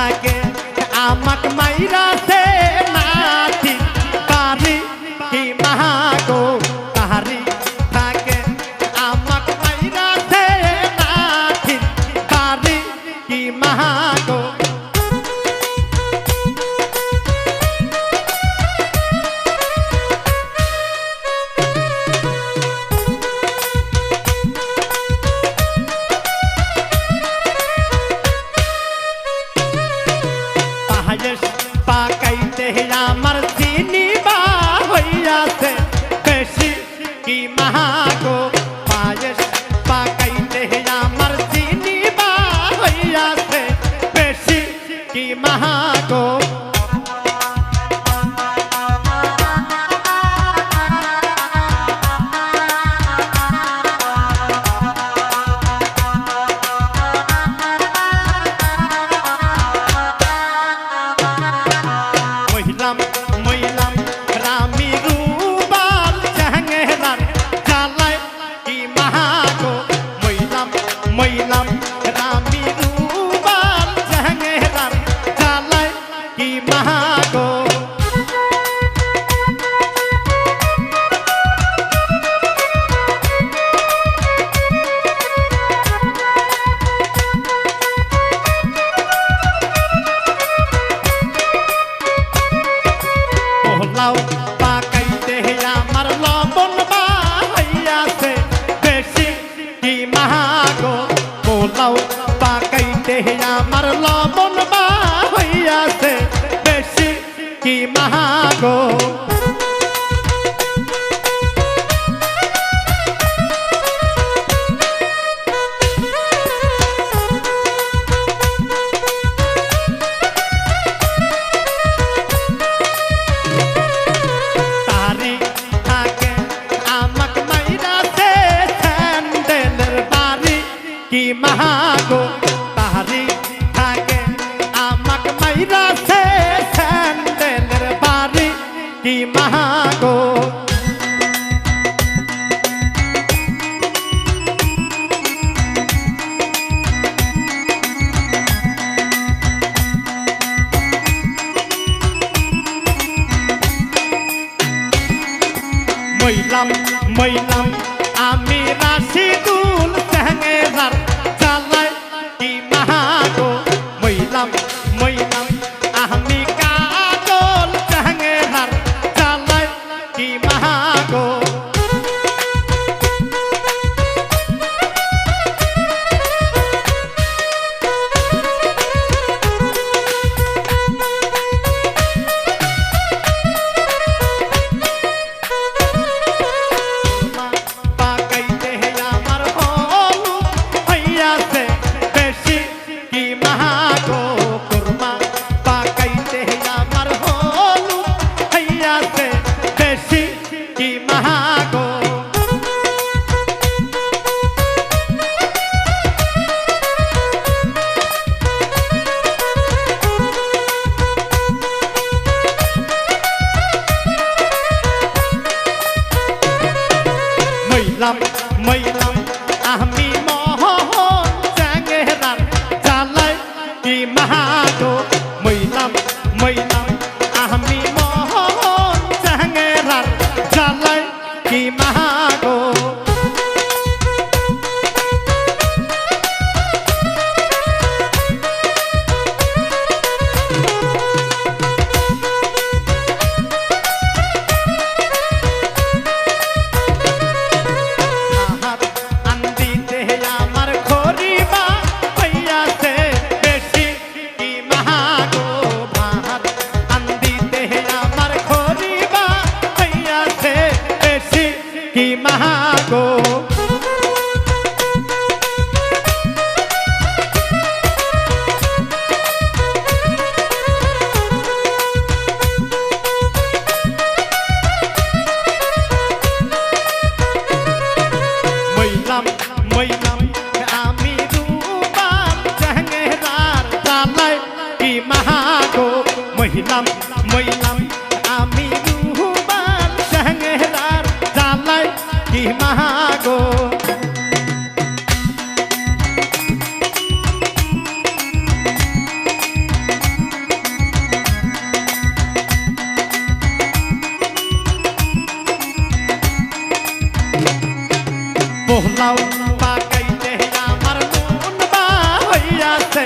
থাকে আমাক মাইরা সে নাথি তারি কি মাহাগো তাহারি থাকে। আমাক মাইরা সে নাথি তারি কি মাগো আমার চিনি বা হইয়াছে। বেশি কি মাগো পায়েস পাকাইতে আমার চিনি বা হইয়াছে। বেশি কি মাগো পোলাও পাকাইতে আমার লবণ বা কি মাগো মইলাম মইলাম আমি রাশিদুল চেঙ্গেরার চালাই কি মইলাম মইলাম মাগো মইলাম মইলাম আমি রুবাল চেহারার মাহাগো পোহলাও পাকাইতে আমার মন বা হইয়াছে।